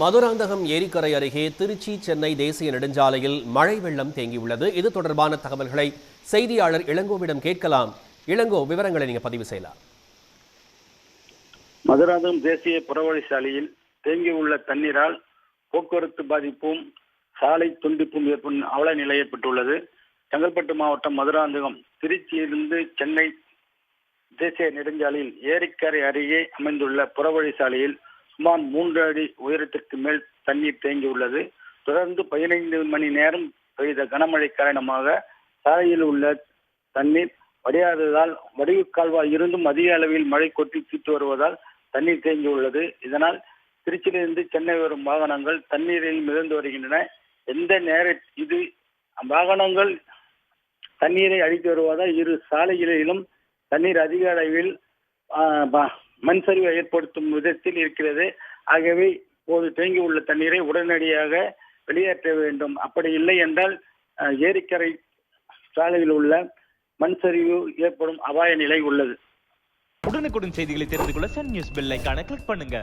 மதுராந்தகம் ஏரிக்கரை அருகே திருச்சி சென்னை தேசிய நெடுஞ்சாலையில் மழை வெள்ளம் தேங்கியுள்ளது. இது தொடர்பான தகவல்களை செய்தியாளர் இளங்கோவிடம் கேட்கலாம். இளங்கோ விவரங்களை நீங்க பதிவு செய்யலாம். மதுராந்தகம் தேசிய புறவழி சாலையில் தேங்கியுள்ள தண்ணீரால் போக்குவரத்து பாதிப்பும் சாலை துண்டிப்பும் ஏற்படும் அவல நிலை ஏற்பட்டுள்ளது செங்கல்பட்டு மாவட்டம் மதுராந்தகம் திருச்சியிலிருந்து சென்னை தேசிய நெடுஞ்சாலையில் ஏரிக்கரை அருகே அமைந்துள்ள புறவழி சாலையில் சுமார் மூன்று அடி உயரத்திற்கு மேல் தண்ணீர் தேங்கியுள்ளது தொடர்ந்து பதினைந்து மணி நேரம் பெய்த கனமழை காரணமாக சாலையில் உள்ள தண்ணீர் வடியாததால் வடிவு கால்வாய் இருந்தும் அதிக அளவில் மழை கொட்டி தீட்டு வருவதால் தண்ணீர் தேங்கியுள்ளது இதனால் திருச்சியிலிருந்து சென்னை வரும் வாகனங்கள் தண்ணீரில் மிதந்து வருகின்றன. எந்த நேர இது வாகனங்கள் தண்ணீரை அடித்து வருவதால் இரு சாலைகளிலும் தண்ணீர் அதிக அளவில் மண் சரிவை ஏற்படுத்தும் விதத்தில் இருக்கிறது. ஆகவே இப்போது தேங்கியுள்ள தண்ணீரை உடனடியாக வெளியேற்ற வேண்டும். அப்படி இல்லை என்றால் ஏரிக்கரை சாலையில் உள்ள மண் சரிவு ஏற்படும் அபாய நிலை உள்ளது. உடனுக்குடன் செய்திகளை தெரிந்து கொள்ள சன் நியூஸ் பெல் கிளிக் பண்ணுங்க.